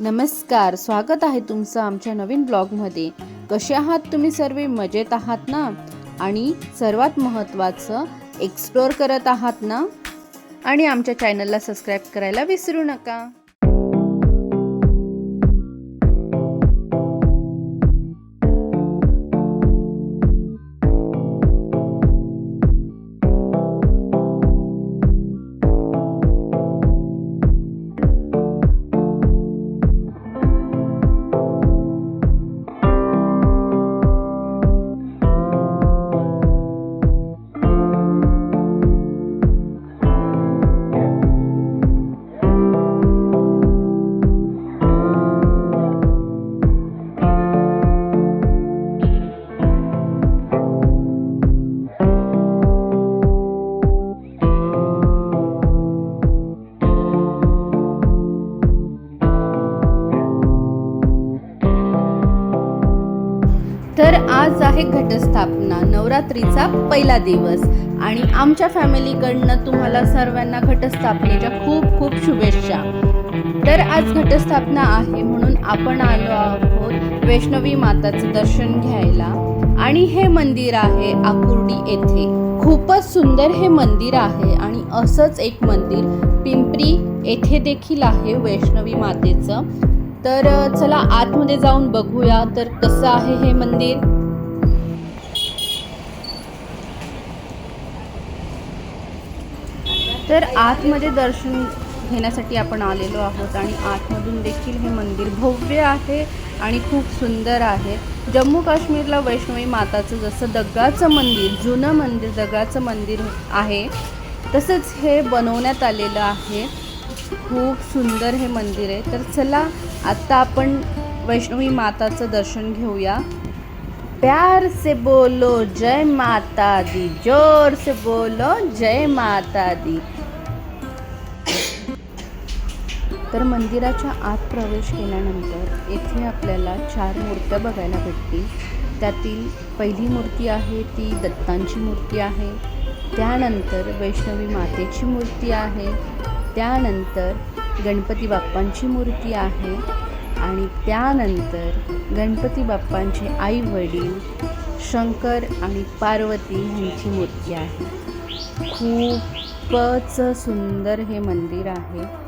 नमस्कार स्वागत आहे तुमचं आमच्या नवीन ब्लॉगमध्ये. कसे आहात तुम्ही सर्व? मजेत आहात ना? आणि सर्वात महत्त्वाचं एक्सप्लोअर करत आहात ना? आणि आमच्या चॅनलला सबस्क्राईब करायला विसरू नका. तर आज आहे घटस्थापना नवरात्रीचा पहिला दिवस. आणि आमच्या फॅमिलीकडनं तुम्हाला सर्वांना घटस्थापनेच्या खूप खूप शुभेच्छा. तर आज घटस्थापना आहे म्हणून आपण आलो आहोत वैष्णवी माताचं दर्शन घ्यायला. आणि हे मंदिर आहे आकुर्डी येथे. खूपच सुंदर हे मंदिर आहे आणि असंच एक मंदिर पिंपरी येथे देखील आहे वैष्णवी मातेचं. तर चला आतमध्ये जाऊन बघूया तर कसं आहे हे मंदिर. तर आतमध्ये दर्शन घेण्यासाठी आपण आलेलो आहोत आणि आतमधून देखील हे मंदिर भव्य आहे आणि खूप सुंदर आहे. जम्मू काश्मीरला वैष्णवी माताचं जसं दगाचं मंदिर जुनं मंदिर दगाचं मंदिर आहे तसंच हे बनवण्यात आलेलं आहे. खूप सुंदर हे मंदिर आहे. तर चला आत्ता आपण वैष्णवी माताचं दर्शन घेऊया. प्यार से बोलो जय माता दी जोर से बोलो जय माता दी तर मंदिराच्या आत प्रवेश केल्यानंतर येथे आपल्याला चार मूर्त्या बघायला भेटतील. त्यातील पहिली मूर्ती आहे ती दत्तांची मूर्ती आहे. त्यानंतर वैष्णवी मातेची मूर्ती आहे. त्यानंतर गणपती बाप्पांची मूर्ती आहे आणि त्यानंतर गणपती बाप्पांचे आई वडील शंकर आणि पार्वती यांची मूर्ती आहे. खूपच सुंदर हे मंदिर आहे.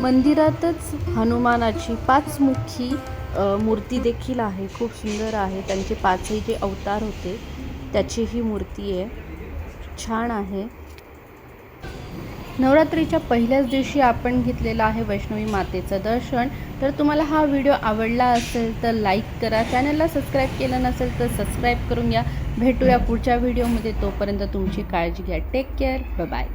मंदिरातच हनुमानाची पाचमुखी मूर्ती देखील आहे. खूप सुंदर आहे. त्यांचे पाचही जे अवतार होते त्याची ही मूर्ती आहे. छान आहे. नवरात्रीच्या पहिल्याच दिवशी आपण घेतलेलं आहे वैष्णवी मातेचं दर्शन. तर तुम्हाला हा व्हिडिओ आवडला असेल तर लाईक करा. चॅनलला सबस्क्राईब केलं नसेल तर सबस्क्राईब करून घ्या. भेटूया पुढच्या व्हिडिओमध्ये. तोपर्यंत तुमची काळजी घ्या. Take care. बाय.